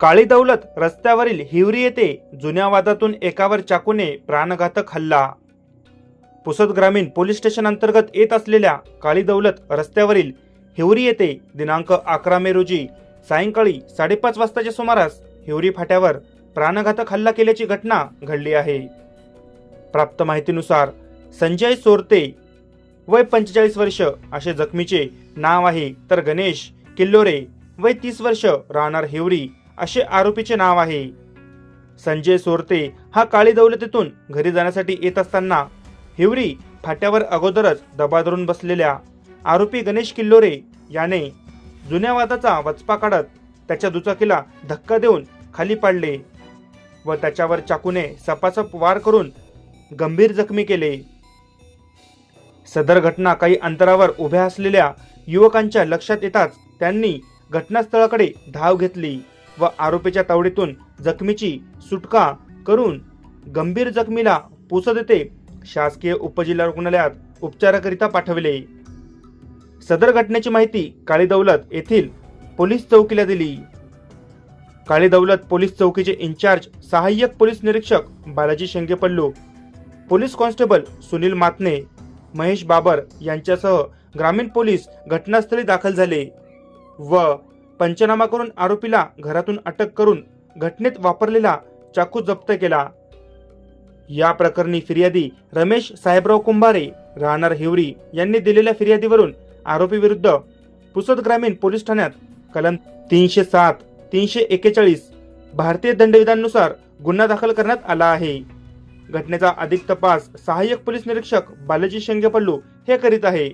काळी दौलत रस्त्यावरील हिवरी येथे जुन्या वादातून एकावर चाकूने प्राणघातक हल्ला. पुसद ग्रामीण पोलीस स्टेशन अंतर्गत येत असलेल्या काळी दौलत रस्त्यावरील हिवरी येथे दिनांक अकरा मे रोजी सायंकाळी साडेपाच वाजताच्या सुमारास हिवरी फाट्यावर प्राणघातक हल्ला केल्याची घटना घडली आहे. प्राप्त माहितीनुसार संजय सोरते वय पंचेचाळीस वर्ष असे जखमीचे नाव आहे तर गणेश किल्लोरे वय तीस वर्ष राहणार हिवरी. असे आरोपीचे नाव आहे. संजय सोरते हा काळी दौलतीतून घरी जाण्यासाठी येत असताना हिवरी फाट्यावर अगोदरच दबा धरून बसलेल्या आरोपी गणेश किल्लोरे याने जुन्या वादाचा वचपा काढत त्याच्या दुचाकीला धक्का देऊन खाली पाडले व त्याच्यावर चाकूने सपासप वार करून गंभीर जखमी केले. सदर घटना काही अंतरावर उभ्या असलेल्या युवकांच्या लक्षात येताच त्यांनी घटनास्थळाकडे धाव घेतली. व आरोपीच्या तावडीतून जखमीची सुटका करून गंभीर जखमीला पुसद येथे शासकीय उपजिल्हा रुग्णालयात उपचाराकरिता पाठविले. सदर घटनेची माहिती काळी दौलत येथील पोलीस चौकीला दिली. काळी दौलत पोलीस चौकीचे इंचार्ज सहाय्यक पोलीस निरीक्षक बालाजी शेंगेपल्लू पोलीस कॉन्स्टेबल सुनील मातने महेश बाबर यांच्यासह ग्रामीण पोलीस घटनास्थळी दाखल झाले व पंचनामा करून आरोपीला घरातून अटक करून घटनेत वापरलेला चाकू जप्त केला. या प्रकरणी फिर्यादी रमेश साहेबराव कुंभारे राहणार हिवरी यांनी दिलेल्या फिर्यादीवरून आरोपी विरुद्ध पुसद ग्रामीण पोलीस ठाण्यात कलम तीनशे सात तीनशे एकेचाळीस भारतीय दंडविधानुसार गुन्हा दाखल करण्यात आला आहे. घटनेचा अधिक तपास सहाय्यक पोलीस निरीक्षक बालाजी शेंगेपल्लू हे करीत आहे.